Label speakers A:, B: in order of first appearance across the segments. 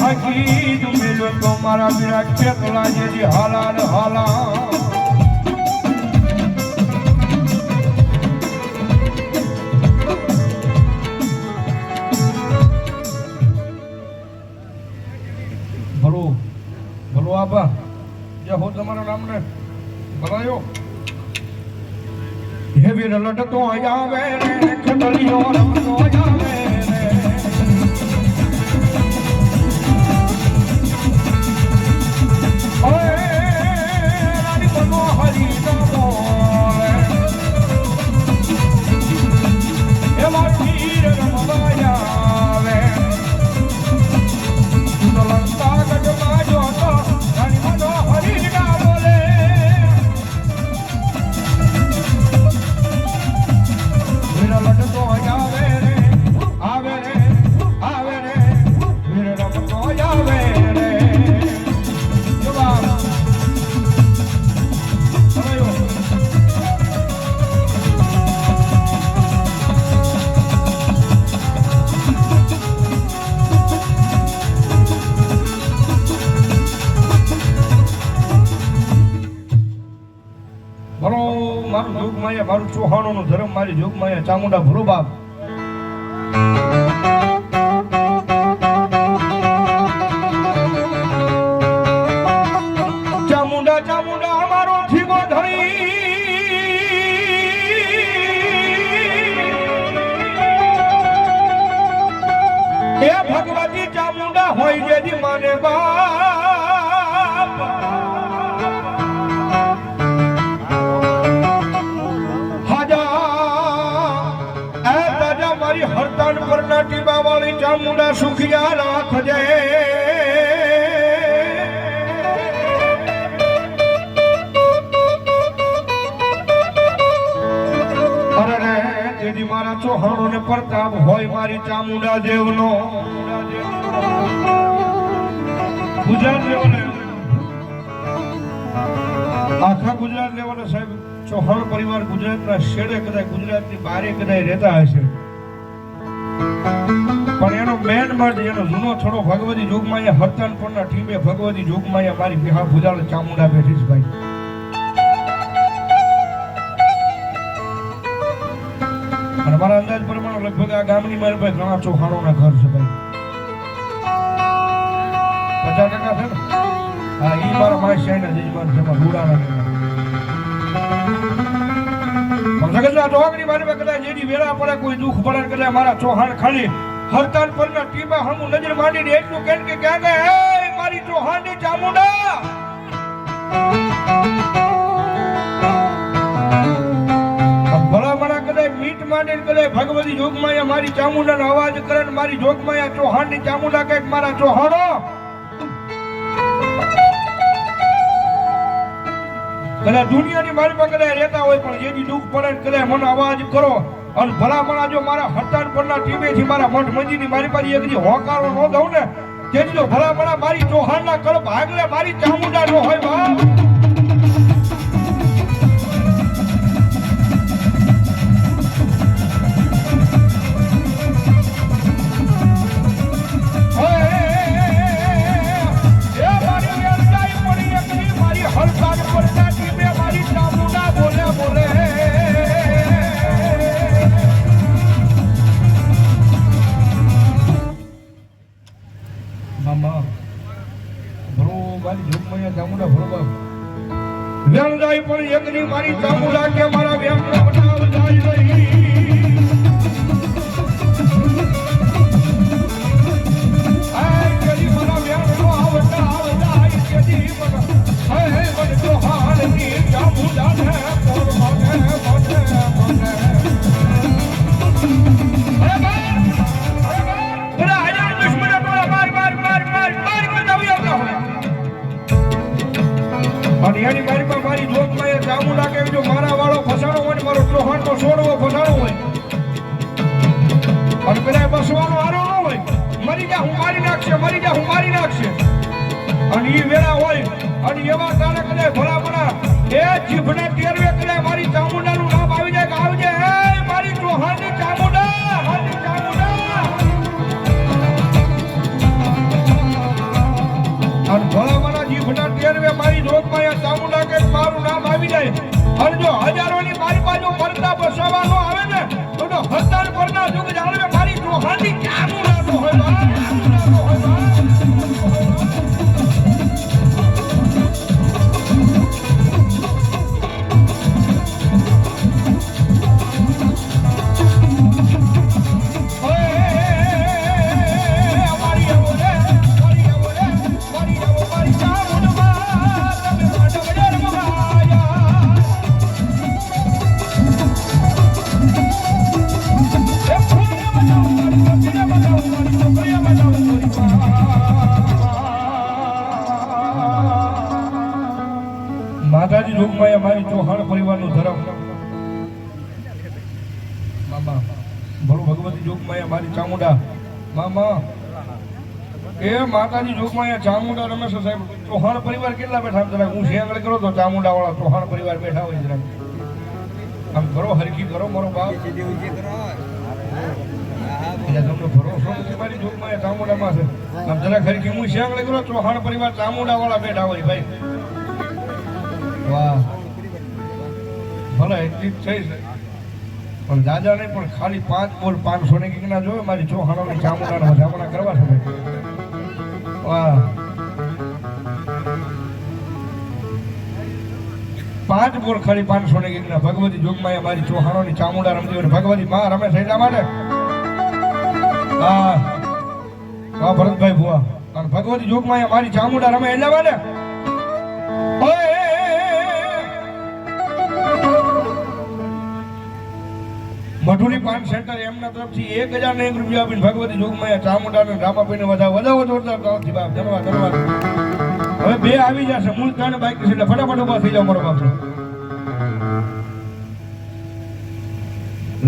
A: હાકી જુમેલો તો મારા મીરા ખેતલા જેજી હાલા ને હાલા ભલો ભલો આબા જે હું તમારા નામને બનાવ્યો હે વીર લટતો આવે રે ખટલીઓ રમતો આવે જોગમાયા મારું ચૌહાણોનો ધર્મ મારી જોગમાયા ચામુંડા ભૂરો બાપ વાળી ચામુંડા સુખિયા રાખજે રે મારા ચૌહાણો ને પ્રતાપ હોય મારી ચામુંડા દેવનો ગુજરાત આખા ગુજરાત લેવલે સાહેબ ચૌહાણ પરિવાર ગુજરાતના શેડે કદાચ ગુજરાતની બારે કદાચ રહેતા હશે મેન માટે એનો જૂનો છોડો ભગવતી જોગમાયા હરતાન પરના ટીમે ભગવતી જોગમાયા મારી બિહા ભુજાળ ચામુંડા બેઠી ભાઈ. અને મારા અંદાજ પ્રમાણે લગભગ આ ગામની મારી ભાઈ ઘણા ચૌહાણોના ઘર છે ભાઈ. પચાસ ટકા છે હા એ મારા માય શાયના જજમાન છે. લુડાના જગતના ચોકડી મારી કદાચ જેની વેળા પડે, કોઈ દુઃખ પડે કદાચ મારા ચોહાણ ખાલી હરતાલ પરના ટીમા હમું નજર માંડીને એટલું કેમ કે ક્યાં ગયા? હે, મારી ચોહાની ચામુંડા ભલા ભલા કદાચ મીટ માંડીને કદાચ ભગવતી જોગમાયા મારી ચામુંડાનો અવાજ કરે ને મારી જોગમાયા ચૌહાણની ચામુંડા કંઈક મારા ચૌહાણો કદાચ દુનિયાની મારી કદાચ રહેતા હોય પણ જેની દુઃખ પડે કદાચ મને અવાજ કરો. અને ભલા ભલા જો મારા હટાણ પરના ટીમેથી મારા મઠ મંજીની મારી પાસે એક હોકારો ન દઉં ને, તેથી જો ભલામણા ભલા મારી ચૌહાણના કળપ ભાગલે મારી ચામુંડા નો હોય મારી ચામુંડા કે મારા જાય આય કદી મારા વ્યાણો આવતા આવતા આય કદી મને હે હે, મને તો નાખશે મરી જા હું મારી નાખશે. અને એ વેળા હોય, અને એવા તાણે કદાચ ભલા ભલા એ જીભને તેરવે કદાચ મારી ચામુંડાનું નામ આવી જાય કે આવી હે મારી ચૌહાણની ચામુંડા હાની ચામુંડા. અને ભલા ભલા જીભના તેરવે મારી જોતમાં એ ચામુંડા કે મારું નામ આવી જાય. અને જો હજારોની મારી બાજુ ફરતા બસવાનો આવે ને, તો હજાર પરના જુગ જાણવે મારી ચૌહાણની ચામુંડા. માતાજી રૂપમાં મારી ચૌહાણ પરિવારનું ધર્મ. મામા, ભણું ભગવતી જોગમાયા મારી ચામુંડા. મામા, એ માતાજી જોગમાયા ચામુંડા રમેશ સાહેબ, ચૌહાણ પરિવાર કેટલા બેઠા જરાક, હું શિયાંગળ કરો તો ચામુંડા વાળા ચૌહાણ પરિવાર બેઠા હોય જરાક. આમ કરો હરકી કરો મારો બાપ. એટલે તમને ભરોસો નથી મારી જોગમાયા ચામુંડામાં છે. આમ જરાક હરખી, હું શિયાંગળ કરો ચૌહાણ પરિવાર ચામુંડા વાળા બેઠા હોય ભાઈ. વાહ. ભલે એટલી થઈ છે પણ દાદા નહીં પણ ખાલી પાંચ બોલ પાંચસો ને કંઈક ના જોયો મારી ચોહાણોની ચામુંડાના વધામણા કરવા ભાઈ. વાહ. પાંચ બોલ ખાલી પાંચસો ને કંઈક ના ભગવતી જોગમાં મારી ચોહાણોની ચામુંડા રમતી હોય ભગવતી માં રમે છે એટલા માટે. હા વાહ, ભરતભાઈ ભુવા. અને ભગવતી જોગમાં મારી ચામુંડા રમે એટલા માટે. મઢુલી પાન સેન્ટર એમના તરફથી એક હજાર ને એક રૂપિયા આપીને ભગવતી જોગમાયા ચામુંડા ને રામાપીને બધા વધાવો જોરદાર તાળથી બાપ, ધન્યવાદ ધન્યવાદ. હવે બે આવી જશે, મૂળ ત્રણ બાઈક છે એટલે ફટાફટ ઊભા થઈ જાવ મારો બાપ.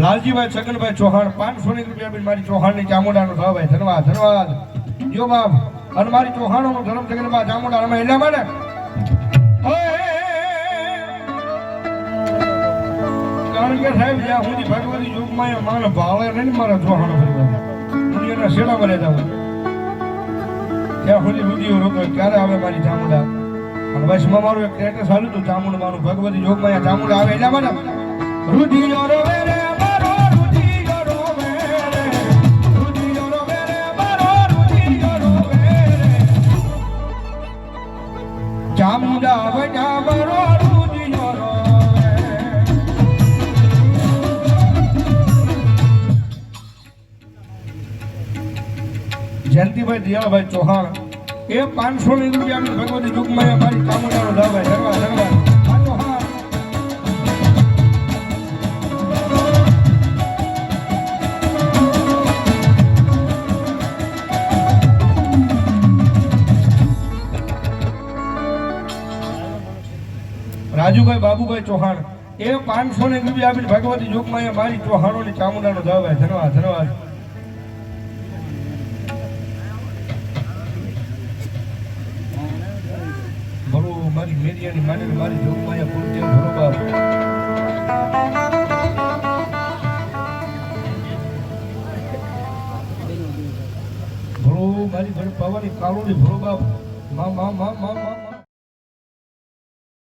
A: લાલજીભાઈ છગનભાઈ ચૌહાણ, પાંચસો ની રૂપિયા આપીને મારી ચૌહાણની ચામુંડાનો થાવ ભાઈ ધન્યવાદ ધનવાદ જો બાપ, અને મારી ચૌહાણોનો ધર્મ છગનમાં ચામુંડા રમે માટે કારણ સાહેબ, જ્યાં યુગમાં એ ભાવે નહીં મારા જોહાણો દુનિયાના શેડામાં રહેતા હોય ત્યાં સુધી રોકો ક્યારે આવે મારી ચામુંડા. અને વચમાં મારું એક સ્ટેટસ આવ્યું હતું, ચામુંડમાનું ભગવતી યોગમાં ચામુંડા આવે. એટલા માટે રુધિયો રોવે રે મારો મારો ચામુંડા વજા મારો જયંતિભાઈ દિયાળભાઈ ચૌહાણ, એ પાંચસો ની રૂપિયા ભગવતી યુગમાં મારી ચામુંડાનો દાવાય ધરવા ધરવા રાજુભાઈ, બાબુભાઈ ચૌહાણ, એ પાંચસો ને રૂપિયા આપી ભગવતી યુગમાં મારી ચૌહાણોની ચામુંડાનો દાવા ધન્યવાદ ધન્યવાદ ભરો મારી મેરિયાની માને મારી જોગમાયા પૂર્તિ બરોબર ભરો મારી ભણ પાવાની કાળોની ભરો બાપ મા મા મા મા મા.